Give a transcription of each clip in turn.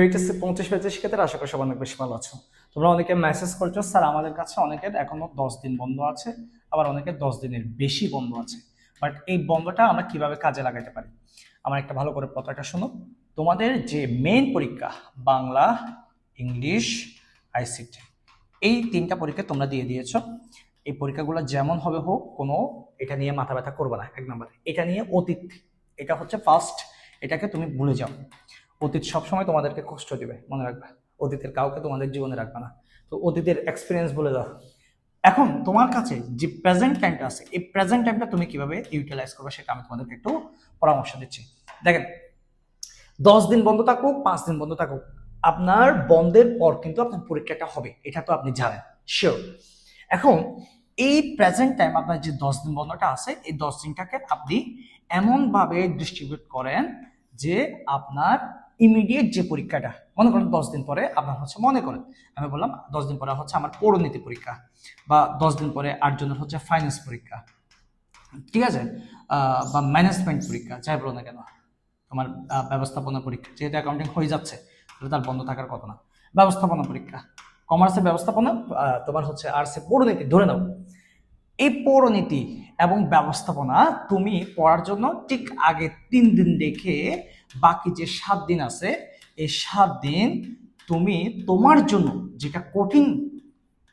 HSC পঁচিশ পেজে শিক্ষার্থীরা আশা করি সবাই অনেক বেশি ভালো আছো। তোমরা অনেকে মেসেজ করছ, স্যার, আমাদের কাছে অনেকের এখনও দশ দিন বন্ধ আছে, আবার অনেকের দশ দিনের বেশি বন্ধ আছে। বাট এই বন্ধটা আমরা কীভাবে কাজে লাগাতে পারি? আমার একটা ভালো করে কথাটা শোনো। তোমাদের যে মেইন পরীক্ষা, বাংলা, ইংলিশ আইসিটি এই তিনটা পরীক্ষা তোমরা দিয়ে দিয়েছ। এই পরীক্ষাগুলো যেমন হবে হোক, কোনো এটা নিয়ে মাথা ব্যথা করবে না, এক নম্বরে। এটা নিয়ে অতীত এটা হচ্ছে ফার্স্ট এটাকে তুমি ভুলে যাও। অতীত সবসময় তোমাদেরকে কষ্ট দেবে, মনে রাখবে। অতীতের কাউকে তোমাদের জীবনে রাখবে না। তো অতীতের এক্সপিরিয়েন্স বলে দাও। এখন তোমার কাছে যে প্রেজেন্ট টাইমটা আছে, এই প্রেজেন্ট টাইমটা তুমি কীভাবে ইউটিলাইজ করবে সেটা আমি তোমাদেরকে একটু পরামর্শ দিচ্ছি। দেখেন, দশ দিন বন্ধ থাকুক, পাঁচ দিন বন্ধ থাকুক, আপনার বন্ধের পর কিন্তু আপনার পরীক্ষাটা হবে। এটা তো আপনি জানেন শিওর এখন এই প্রেজেন্ট টাইম আপনার যে দশ দিন বন্ধটা আছে, এই দশ দিনটাকে আপনি এমনভাবে ডিস্ট্রিবিউট করেন যে আপনার ইমিডিয়েট যে পরীক্ষাটা, মনে করেন দশ দিন পরে আপনার হচ্ছে মনে করেন, আমি বললাম দশ দিন পরে হচ্ছে আমার পৌরনীতি পরীক্ষা বা দশ দিন পরে আটজনের হচ্ছে ফাইন্যান্স পরীক্ষা, ঠিক আছে? বা ম্যানেজমেন্ট পরীক্ষা, যাই বলো না কেন, তোমার ব্যবস্থাপনা পরীক্ষা, যেহেতু অ্যাকাউন্টিং হয়ে যাচ্ছে, তাহলে তার বন্ধ থাকার কথা না। ব্যবস্থাপনা পরীক্ষা কমার্সের ব্যবস্থাপনা তোমার হচ্ছে আর্টসে পৌরনীতি, ধরে নাও, এই পৌরনীতি এবং ব্যবস্থাপনা তুমি পড়ার জন্য ঠিক আগে তিন দিন রেখে বাকি যে সাত দিন আছে, এই সাত দিন তুমি তোমার জন্য যেটা কঠিন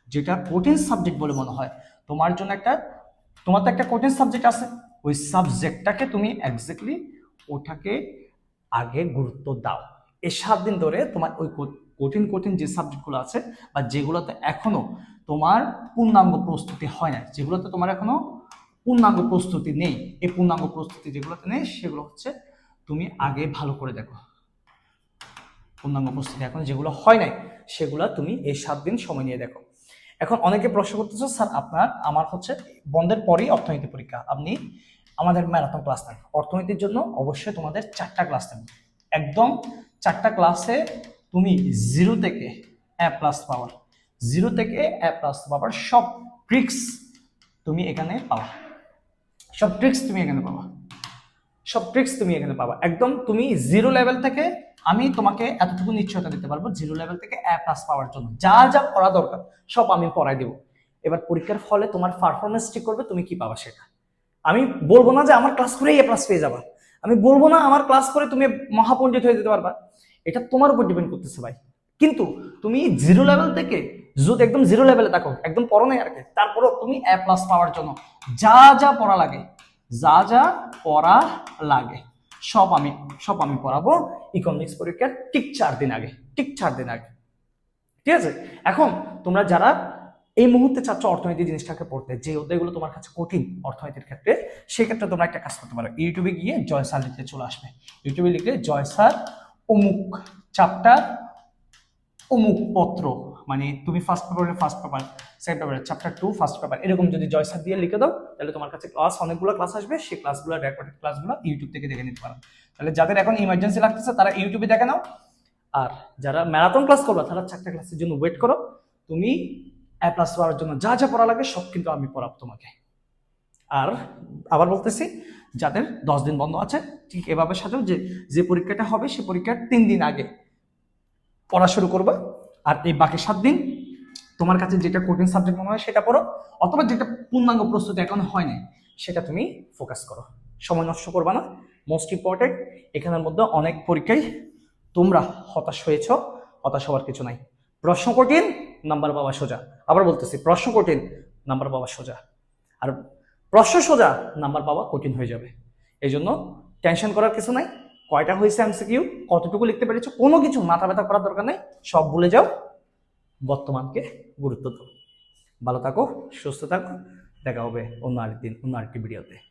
যেটা কঠিন সাবজেক্ট বলে মনে হয়, তোমার জন্য একটা, তোমার তো একটা কঠিন সাবজেক্ট আছে, ওই সাবজেক্টটাকে তুমি এক্স্যাক্টলি ওটাকে আগে গুরুত্ব দাও। এই সাত দিন ধরে তোমার ওই কঠিন কঠিন যে সাবজেক্টগুলো আছে বা যেগুলোতে এখনও তোমার পূর্ণাঙ্গ প্রস্তুতি হয় না যেগুলোতে তোমার এখনও পূর্ণাঙ্গ প্রস্তুতি নেই। এই পূর্ণাঙ্গ প্রস্তুতি যেগুলোতে নেই, সেগুলো হচ্ছে তুমি আগে ভালো করে দেখো। পূর্ণাঙ্গ প্রস্তুতি এখন যেগুলো হয় নাই, সেগুলো তুমি এই সাত দিন সময় নিয়ে দেখো। এখন অনেকে প্রশ্ন করতেছো, স্যার, আপনার, আমার হচ্ছে বন্ধের পরেই অর্থনীতি পরীক্ষা। আপনি আমাদের ম্যারাথন ক্লাস নেন। অর্থনীতির জন্য অবশ্যই তোমাদের চারটা ক্লাস নেবে। একদম চারটা ক্লাসে তুমি জিরো থেকে এ প্লাস পাওয়ার, জিরো থেকে এ প্লাস পাওয়ার সব ট্রিক্স তুমি এখানে পাবা। সব ট্রিক্স তুমি এখানে পাবা। সব ট্রিক্স তুমি এখানে পাবা। একদম তুমি জিরো লেভেল থেকে আমি তোমাকে এতটুকু নিশ্চয়তা দিতে পারব জিরো লেভেল থেকে এ প্লাস পাওয়ার জন্য। যা যা পড়া দরকার, সব আমি পড়াই দেবো। এবার পরীক্ষার ফলে তোমার পারফরমেন্স ঠিক করবে, তুমি কি পাবা সেটা? আমি বলব না যে আমার ক্লাস করেই এ প্লাস পেয়ে যাবা। আমি বলব না আমার ক্লাস করে তুমি মহাপণ্ডিত হয়ে যেতে পারবা। এটা তোমার উপর ডিপেন্ড করতেছে ভাই। কিন্তু তুমি জিরো লেভেল থেকে যদি একদম জিরো লেভেলে থাকো একদম পড়ো নাই আর কি। তারপরেও তুমি এ প্লাস পাওয়ার জন্য যা যা পড়া লাগে, যা যা পড়া লাগে, সব আমি সব আমি পড়াবো ইকোনমিক্স পরীক্ষার ঠিক চার দিন আগে, ঠিক চার দিন আগে। ঠিক আছে? এখন তোমরা যারা এই মুহূর্তে চাচ্ছ অর্থনীতি জিনিসটাকে পড়তে, যে অধ্যায়গুলো তোমার কাছে কঠিন অর্থনীতির ক্ষেত্রে, সেক্ষেত্রে তোমরা একটা কাজ করতে পারো। ইউটিউবে গিয়ে জয় স্যার লিখতে চলে আসবে। ইউটিউবে লিখলে জয় স্যার অমুক চ্যাপ্টার অমুক পত্র। মানে তুমি ফার্স্ট পেপারে ফার্স্ট পেপার সেকেন্ড পেপারে চ্যাপ্টার টু ফার্স্ট পেপার এরকম যদি জয় স্যার দিয়ে লিখে দাও, তাহলে তোমার কাছে ক্লাস অনেকগুলো ক্লাস আসবে, সেই ক্লাসগুলো রেকর্ডেড ক্লাসগুলো ইউটিউব থেকে দেখে নিতে পারো। তাহলে যাদের এখন ইমার্জেন্সি লাগতেছে, তারা ইউটিউবে দেখে নাও। আর যারা ম্যারাথন ক্লাস করবে, তারা চারটা ক্লাসের জন্য ওয়েট করো। তুমি এ প্লাস পাওয়ার জন্য যা যা পড়া লাগে, সব কিন্তু আমি পড়াবো তোমাকে। আর আবার বলতেছি, যাদের দশ দিন বন্ধ আছে, ঠিক এভাবে সাজাও যে যে পরীক্ষাটা হবে, সে পরীক্ষার তিন দিন আগে পড়া শুরু করবে। আর এই বাকি সাত দিন তোমার কাছে যেটা কঠিন সাবজেক্ট মনে হয় সেটা পড়ো, অথবা যেটা পূর্ণাঙ্গ প্রস্তুতি এখন হয় নাই, সেটা তুমি ফোকাস করো। সময় নষ্ট করবা না। মোস্ট ইম্পর্টেন্ট এখানের মধ্যে অনেক পরীক্ষায় তোমরা হতাশ হয়েছ, হতাশ হওয়ার কিছু নাই। প্রশ্ন কঠিন নাম্বার পাওয়া সোজা। আবার বলতেছি, প্রশ্ন কঠিন নাম্বার পাওয়া সোজা। আর প্রশ্ন সোজা নাম্বার পাওয়া কঠিন হয়ে যাবে। এই জন্য টেনশন করার কিছু নাই। কয়টা হয়েছে এমসিকিউ কতটুকু লিখতে পেরেছ? কোনো কিছু মাথা ব্যথা করার দরকার নেই। সব ভুলে যাও। বর্তমানকে গুরুত্ব দাও। ভালো থাকো, সুস্থ থাকো। দেখা হবে অন্য আরেকদিন, অন্য আরেকটি ভিডিওতে।